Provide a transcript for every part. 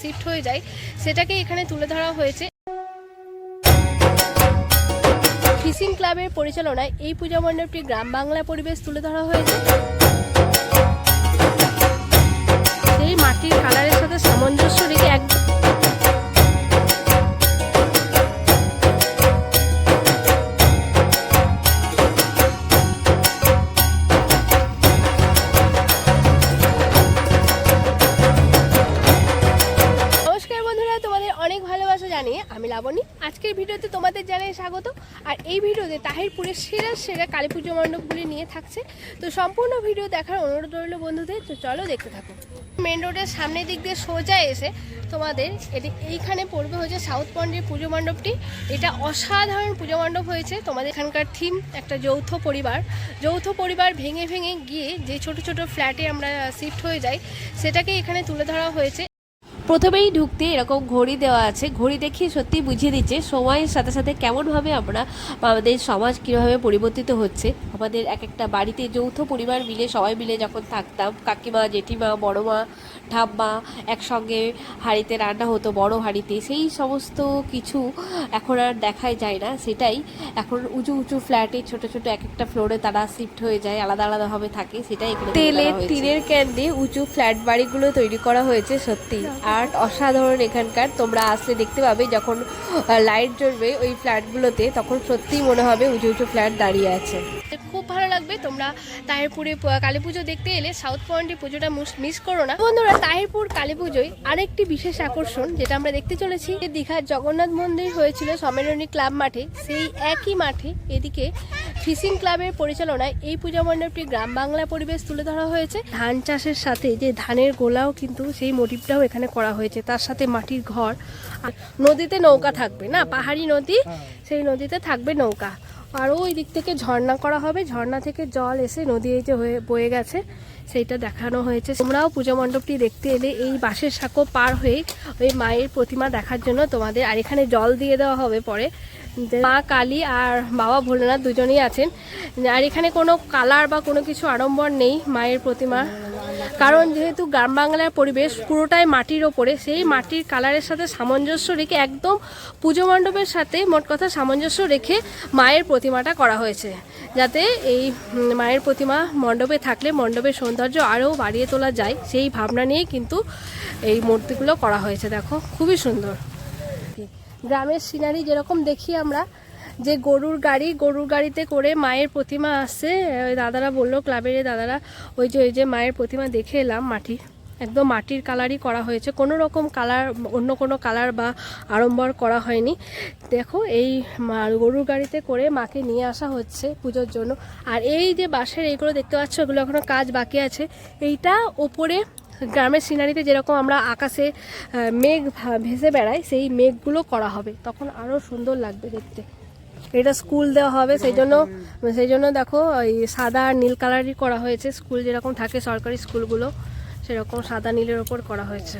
Shift হয়ে যায়, সেটাকে এখানে তুলে ধরা হয়েছে। ফিশিং ক্লাবের পরিচালনায় এই পূজা মণ্ডপটি গ্রাম বাংলা পরিবেশ তুলে ধরা হয়েছে। এই মাটির কালারের সাথে সামঞ্জস্য রেখে এক আমি লাবণী। আজকের ভিডিওতে তোমাদের জানাই স্বাগত। আর এই ভিডিওতে তাহিরপুরের সেরা সেরা কালী পুজো মণ্ডপগুলি নিয়ে থাকছে। তো সম্পূর্ণ ভিডিও দেখার অনুরোধ রইল বন্ধুদের। তো চলো দেখতে থাকো। মেন রোডের সামনের দিক দিয়ে সোজা এসে তোমাদের এটি এইখানে পড়বে হচ্ছে সাউথ পন্ডের পুজো মণ্ডপটি। এটা অসাধারণ পুজো মণ্ডপ হয়েছে। তোমাদের এখানকার থিম একটা যৌথ পরিবার। যৌথ পরিবার ভেঙে ভেঙে গিয়ে যে ছোট ছোট ফ্ল্যাটে আমরা শিফট হয়ে যাই, সেটাকে এখানে তুলে ধরা হয়েছে। প্রথমেই ঢুকতে এরকম ঘড়ি দেওয়া আছে। ঘড়ি দেখিয়ে সত্যি বুঝিয়ে দিচ্ছে সময়ের সাথে সাথে কেমনভাবে আমরা আমাদের সমাজ কীভাবে পরিবর্তিত হচ্ছে। আমাদের এক একটা বাড়িতে যৌথ পরিবার মিলে সবাই মিলে যখন থাকতাম কাকিমা জেঠিমা বড় মা ঠাম্মা একসঙ্গে হাঁড়িতে রান্না হতো বড় হাঁড়িতে সেই সমস্ত কিছু এখন আর দেখাই যায় না। সেটাই এখন উঁচু উঁচু ফ্ল্যাটে ছোট ছোট এক একটা ফ্লোরে তারা শিফট হয়ে যায় আলাদা আলাদাভাবে থাকে সেটাই তেলের ধরা হয়েছে। টিনের ক্যান দিয়ে উঁচু ফ্ল্যাট বাড়িগুলো তৈরি করা হয়েছে সত্যি আর্ট অসাধারণ এখানকার। তোমরা আসলে দেখতে পাবে যখন লাইট জ্বলবে ওই ফ্ল্যাটগুলোতে তখন সত্যিই মনে হবে উঁচু উঁচু ফ্ল্যাট দাঁড়িয়ে আছে। খুব ভালো লাগবে। তোমরা তাহিরপুরে কালী পুজো দেখতে এলে সাউথ পয়েন্টে পুজোটা মিস করো না। বন্ধুরা তাহিরপুর কালী পুজোয় আরেকটি বিশেষ আকর্ষণ যেটা আমরা দেখতে চলেছি যে দীঘার জগন্নাথ মন্দির হয়েছিল সম্মেলনী ক্লাব মাঠে। সেই একই মাঠে এদিকে ফিশিং ক্লাবের পরিচালনায় এই পূজা মণ্ডপটি গ্রাম বাংলা পরিবেশ তুলে ধরা হয়েছে। ধান চাষের সাথে যে ধানের গোলাও কিন্তু সেই মোটিভটাও এখানে করা হয়েছে। তার সাথে মাটির ঘর আর নদীতে নৌকা থাকবে না? পাহাড়ি নদী সেই নদীতে থাকবে নৌকা। আর ওই দিক থেকে ঝর্ণা করা হবে। ঝর্ণা থেকে জল এসে নদী এই যে হয়ে বয়ে গেছে, সেইটা দেখানো হয়েছে। তোমরাও পূজা মণ্ডপটি দেখতে এলে এই বাঁশের সাঁকো পার হয়ে ওই মায়ের প্রতিমা দেখার জন্য তোমাদের, আর এখানে জল দিয়ে দেওয়া হবে পরে। মা কালী আর বাবা ভোলেনাথ দুজনেই আছেন। আর এখানে কোনো কালার বা কোনো কিছু আড়ম্বর নেই মায়ের প্রতিমা। কারণ যেহেতু গ্রাম বাংলার পরিবেশ পুরোটাই মাটির ওপরে, সেই মাটির কালারের সাথে সামঞ্জস্য রেখে একদম পুজো মণ্ডপের সাথে মোট কথা সামঞ্জস্য রেখে মায়ের প্রতিমাটা করা হয়েছে। যাতে এই মায়ের প্রতিমা মণ্ডপে থাকলে মণ্ডপের সৌন্দর্য আরও বাড়িয়ে তোলা যায়, সেই ভাবনা নিয়েই কিন্তু এই মূর্তিগুলো করা হয়েছে। দেখো, খুবই সুন্দর। গ্রামের সিনারি যেরকম দেখি আমরা যে গরুর গাড়ি, গরুর গাড়িতে করে মায়ের প্রতিমা আসছে ওই দাদারা বলল, ক্লাবের দাদারা, ওই যে ওই যে মায়ের প্রতিমা দেখে এলাম মাটির একদম মাটির কালারই করা হয়েছে। কোনো রকম কালার, অন্য কোনো কালার বা আড়ম্বর করা হয়নি। দেখো, এই গরুর গাড়িতে করে মাকে নিয়ে আসা হচ্ছে পুজোর জন্য। আর এই যে বাঁশের এইগুলো দেখতে পাচ্ছ, এগুলো এখনও কাজ বাকি আছে। এইটা ওপরে গ্রামের সিনারিতে যেরকম আমরা আকাশে মেঘ ভেসে বেড়াই, সেই মেঘগুলো করা হবে। তখন আরও সুন্দর লাগবে দেখতে। এটা স্কুল দেওয়া হবে সেই জন্য সেই জন্য দেখো, ওই সাদা আর নীল কালারই করা হয়েছে। স্কুল যেরকম থাকে সরকারি স্কুলগুলো, সেরকম সাদা নীলের ওপর করা হয়েছে।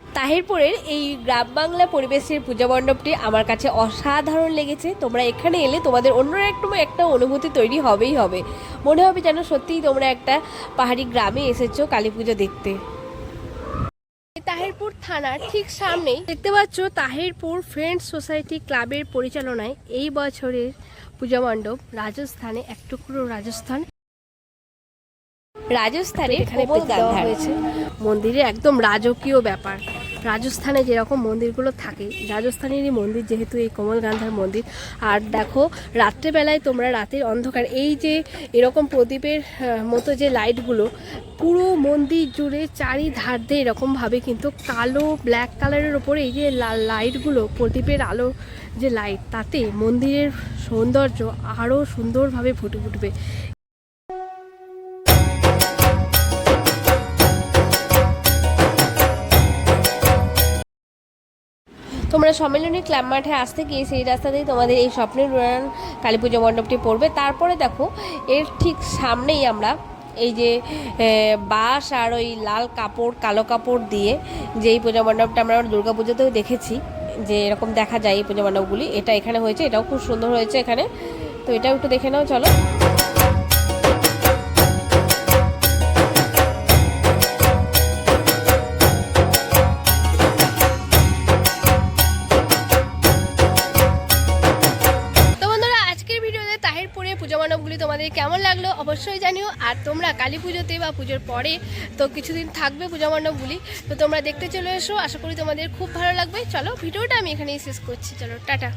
তাহিরপুরের এই গ্রাম বাংলা পরিবেশের পূজা মণ্ডপটি আমার কাছে অসাধারণ লেগেছে। তোমরা এখানে এলে তোমাদের অন্য একটু, একটা অনুভূতি তৈরি হবেই হবে। মনে হবে যেন সত্যিই তোমরা একটা পাহাড়ি গ্রামে এসেছ কালী পুজো দেখতে। থানার ঠিক সামনেই দেখতে পাচ্ছ তাহিরপুর ফ্রেন্ডস সোসাইটি ক্লাবের পরিচালনায় এই বছরের পূজা মণ্ডপ রাজস্থানে এক টুকরো রাজস্থান। রাজস্থানে এখানে হয়েছে। মন্দিরে একদম রাজকীয় ব্যাপার। রাজস্থানে যেরকম মন্দিরগুলো থাকে, রাজস্থানেরই মন্দির যেহেতু এই কমল গান্ধার মন্দির। আর দেখো, রাত্রেবেলায় তোমরা রাতের অন্ধকার, এই যে এরকম প্রদীপের মতো যে লাইটগুলো, পুরো মন্দির জুড়ে চারিধার দিয়ে এরকমভাবে কিন্তু কালো ব্ল্যাক কালারের ওপরে এই যে লাইটগুলো, প্রদীপের আলো যে লাইট তাতে মন্দিরের সৌন্দর্য আরও সুন্দরভাবে ফুটে উঠবে। তোমরা সম্মেলনী ক্লাব মাঠে আসতে গিয়ে সেই রাস্তা রাস্তাতেই তোমাদের এই স্বপ্নের উড়ান, কালী পুজো মণ্ডপটি পড়বে। তারপরে দেখো, এর ঠিক সামনেই আমরা এই যে বাঁশ আর ওই লাল কাপড়, কালো কাপড় দিয়ে যে এই পূজা মণ্ডপটা আমরা দুর্গা পুজোতেও দেখেছি, যে এরকম দেখা যায় এই পূজা মণ্ডপগুলি। এটা এখানে হয়েছে, এটাও খুব সুন্দর হয়েছে এখানে। তো এটাও একটু দেখে নাও, চলো। কেমন লাগল অবশ্যই জানিও। আর তোমরা কালী পুজোতে বা পুজোর পরে তো কিছুদিন থাকবে পূজা মণ্ডপগুলি। তো তোমরা দেখতে চলে এসো। আশা করি তোমাদের খুব ভালো লাগবে। চলো, ভিডিওটা আমি এখানেই শেষ করছি। চলো, টাটা।